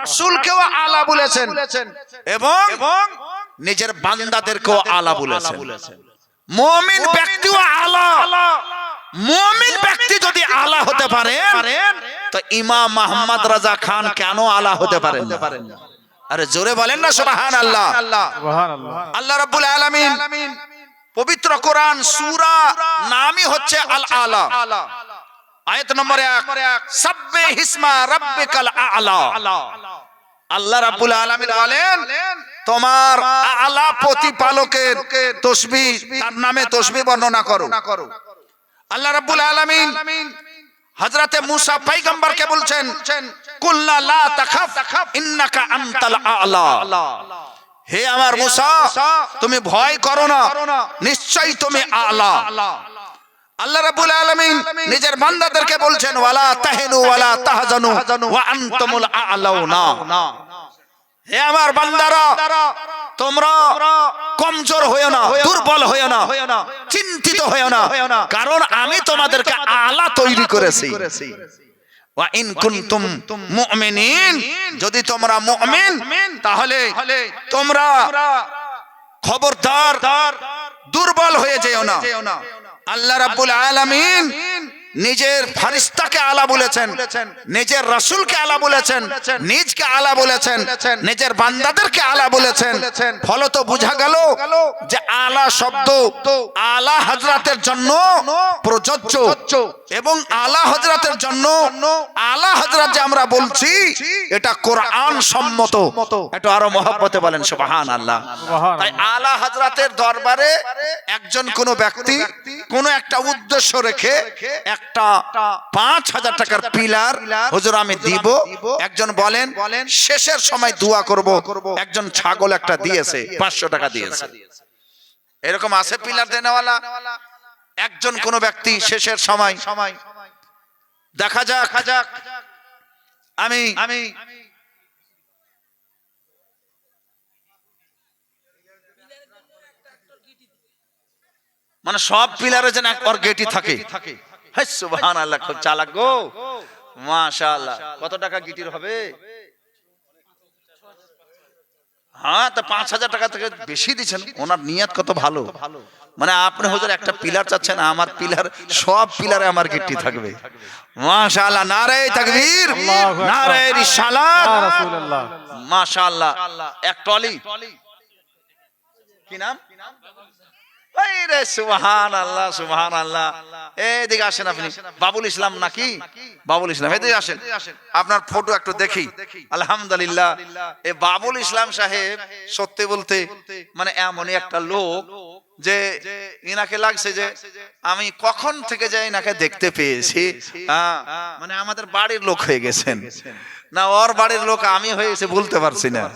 রাসূলকেও আলা বলেছেন। এবং নিজের বান্দাদেরকেও আলা বলেছেন। মুমিন ব্যক্তিও আলা। মুমিন ব্যক্তি যদি আলা হতে পারেন তো ইমাম মোহাম্মদ রাজা খান কেন আলা হতে পারেন না? আরে জোরে বলেন না সুবহানাল্লাহ। সুবহানাল্লাহ। আল্লাহ রাব্বুল আলামিন পবিত্র কোরআন সূরা নামই হচ্ছে আল আলা আয়াত নম্বর 1 সাব্বে হিসমা রাব্বিকাল আলা। আল্লাহ রাব্বুল আলামিন বলেন, তোমার আলা প্রতিপালকের তসবিহ তার নামে তসবিহ বর্ণনা করো। আল্লাহ রাব্বুল আলামিন হযরতে মুসা পয়গম্বরকে বলছেন, কুল্লা লা তাখাফ, ইন্নাকা আনতাল আলা। হে আমার মুসা, তুমি ভয় করো না, নিশ্চয়ই তুমি আলা। আল্লাহ রাব্বুল আলামিন নিজের বান্দাদেরকে বলছেন, ওয়ালা তাহিনু ওয়ালা তাহজানু ওয়া আনতুমুল আলাউনা। হে আমার বান্দারা, তোমরা কমজোর হয়েও না, দুর্বল হয়েও না, চিন্তিত হয়েও না, কারণ আমি তোমাদেরকে আলা তৈরি করেছি। ওয়া ইন কুনতুম মুমিনিন, যদি তোমরা মুমিন, তাহলে তোমরা খবরদার, দুর্বল হয়ে যেও না। আল্লাহ রাব্বুল আলামিন নিজের ফারিস্তাকে আলা বলেছেন নিজের রাসূলকে আলা বলেছেন নিজকে আলা বলেছেন নিজের বান্দাদেরকে আলা বলেছেন। ফলত বোঝা গেল যে আলা শব্দ আলা হযরতের জন্য প্রযোজ্য। এবং আলা হযরতের জন্য আলা হযরত যে আমরা বলছি এটা কোরআন সম্মত। এটা আরও মহব্বতে বলেন সুবহানাল্লাহ। তাই আলা হযরতের দরবারে একজন কোন ব্যক্তি কোন একটা উদ্দেশ্য রেখে একটা পাঁচ হাজার টাকার পিলার হুজুর আমি দিব। একজন বলেন বলেন শেষের সময় দোয়া করব। একজন ছাগল একটা দিয়েছে পাঁচশো টাকা দিয়েছে। এরকম আছে পিলার দেনেওয়ালা? একজন কোন ব্যক্তি শেষের সময় দেখা যাক। আমি আমি মানে সব পিলারে যেন এক ওর গেটি থাকে। সুবহান আল্লাহ খুব চালাক গো। মাশাআল্লাহ। কত টাকা গিটির হবে? হ্যাঁ তা পাঁচ হাজার টাকা থেকে বেশি দিচ্ছেন। ওনার নিয়ত কত ভালো। মানে আপনি হুজুর একটা পিলার চাচ্ছেন আমার পিলার সব পিলারে আমার গিট্টি থাকবে। মাশাআল্লাহ নারে তাকবীর। আল্লাহু নারে রিসালাত মাশাআল্লাহ এক টলি কি নাম? এই রে সুবহান আল্লাহ সুবহান আল্লাহ এদিকে আসেন আপনি। বাবুল ইসলাম নাকি? বাবুল ইসলাম এদিকে আসেন। আপনার ফটো একটু দেখি। আলহামদুলিল্লাহ। এ বাবুল ইসলাম সাহেব সত্যি বলতে মানে এমনই একটা লোক যে ইনাকে লাগছে যে আমি কখন থেকে যে ইনাকে দেখতে পেয়েছি? হ্যাঁ, মানে আমাদের বাড়ির লোক হয়ে গেছেন। না ওর বাড়ির লোক আমি হয়েছে বলতে পারছি না।